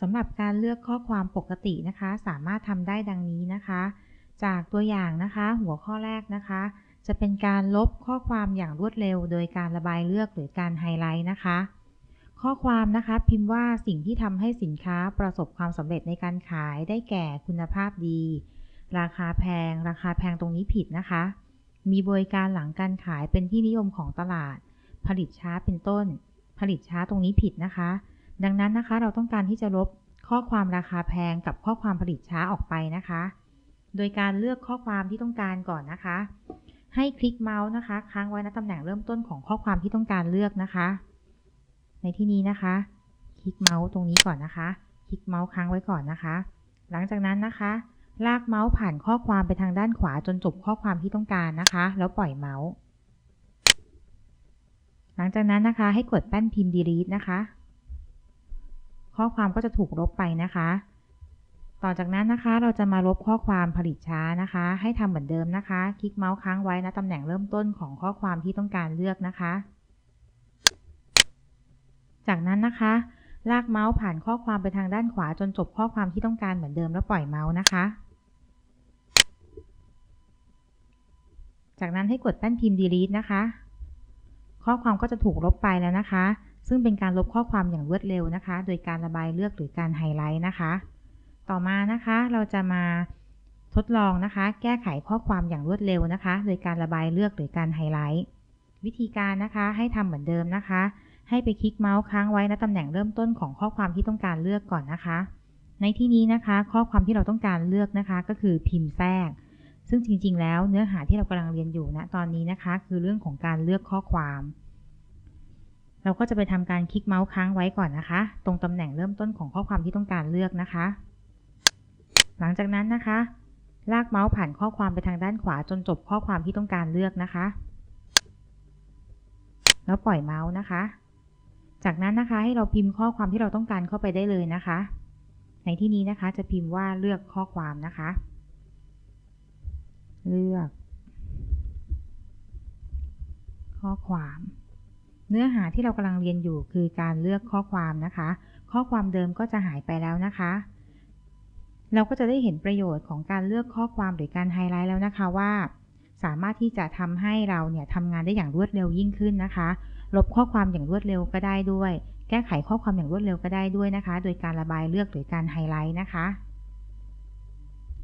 สำหรับการเลือกข้อความปกตินะคะ สามารถทำได้ดังนี้นะคะ จากตัวอย่างนะคะ หัวข้อแรกนะคะ จะเป็นการลบข้อความอย่างรวดเร็ว โดยการระบายเลือกหรือการไฮไลท์นะคะ ข้อความนะคะพิมพ์ว่าสิ่งที่ทำให้สินค้าประสบความสำเร็จในการขายได้แก่คุณภาพดี ราคาแพง ราคาแพงตรงนี้ผิดนะคะ มีบริการหลังการขายเป็นที่นิยมของตลาด ผลิตช้าเป็นต้น ผลิตช้าตรงนี้ผิดนะคะ ดังนั้นนะคะเราต้องการที่จะลบข้อความราคาแพงกับข้อความผลิตช้าออกไปนะคะ โดยการเลือกข้อความที่ต้องการก่อนนะคะ ให้คลิกเมาส์นะคะ ค้างไว้ณตำแหน่งเริ่มต้นของข้อความที่ต้องการเลือกนะคะ ในที่นี้นะคะ คลิกเมาส์ตรงนี้ก่อนนะคะ คลิกเมาส์ค้างไว้ก่อนนะคะ หลังจากนั้นนะคะ ลากเมาส์ผ่านข้อความไปทางด้านขวาจนจบข้อความที่ต้องการนะคะ แล้วปล่อยเมาส์ หลังจากนั้นนะคะให้กดแป้นพิมพ์ delete นะคะ ข้อความก็จะถูกลบไปนะคะ ต่อจากนั้นนะคะ เราจะมาลบข้อความผลิตช้านะคะ ให้ทำเหมือนเดิมนะคะ คลิกเมาส์ค้างไว้ณตำแหน่งเริ่มต้นของข้อความที่ต้องการเลือกนะคะ จากนั้นนะคะ ลากเมาส์ผ่านข้อความไปทางด้านขวาจนจบข้อความที่ต้องการเหมือนเดิมแล้วปล่อยเมาส์นะคะ จากนั้นให้กดแป้นพิมพ์ delete นะคะ ข้อความก็จะถูกลบไปแล้วนะคะ ซึ่งเป็นการลบข้อความอย่างรวดเร็วนะคะ โดยการระบายเลือกหรือการไฮไลท์นะคะ ต่อมานะคะเราจะมาทดลองนะคะ แก้ไขข้อความอย่างรวดเร็วนะคะ โดยการระบายเลือกหรือการไฮไลท์วิธีการนะคะให้ทำเหมือนเดิมนะคะ ให้ไปคลิกเมาส์ค้างไว้ณตำแหน่งเริ่มต้นของข้อความที่ต้องการเลือกก่อนนะคะ ในที่นี้นะคะ ข้อความที่เราต้องการเลือกนะคะ ก็คือพิมพ์แทรก ซึ่งจริงๆ แล้วเนื้อหาที่เรากำลังเรียนอยู่ณตอนนี้นะคะ คือเรื่องของการเลือกข้อความ เราก็จะไปทำการคลิกเมาส์ค้างไว้ก่อนนะคะ ตรงตำแหน่งเริ่มต้นของข้อความที่ต้องการเลือกนะคะ หลังจากนั้นนะคะ ลากเมาส์ผ่านข้อความไปทางด้านขวาจนจบข้อความที่ต้องการเลือกนะคะ แล้วปล่อยเมาส์นะคะ จากนั้นนะคะให้เราพิมพ์ข้อความที่เราต้องการเข้าไปได้เลยนะคะ ในที่นี้นะคะจะพิมพ์ว่าเลือกข้อความนะคะ เลือก ข้อความ เนื้อหาที่เรากำลังเรียนอยู่คือการเลือกข้อความนะคะ ข้อความเดิมก็จะหายไปแล้วนะคะ เราก็จะได้เห็นประโยชน์ของการเลือกข้อความหรือการไฮไลท์แล้วนะคะว่า สามารถที่จะทำให้เราเนี่ยทำงานได้อย่างรวดเร็วยิ่งขึ้นนะคะ ลบข้อความอย่างรวดเร็วก็ได้ด้วย แก้ไขข้อความอย่างรวดเร็วก็ได้ด้วยนะคะ โดยการระบายเลือกหรือการไฮไลท์นะคะ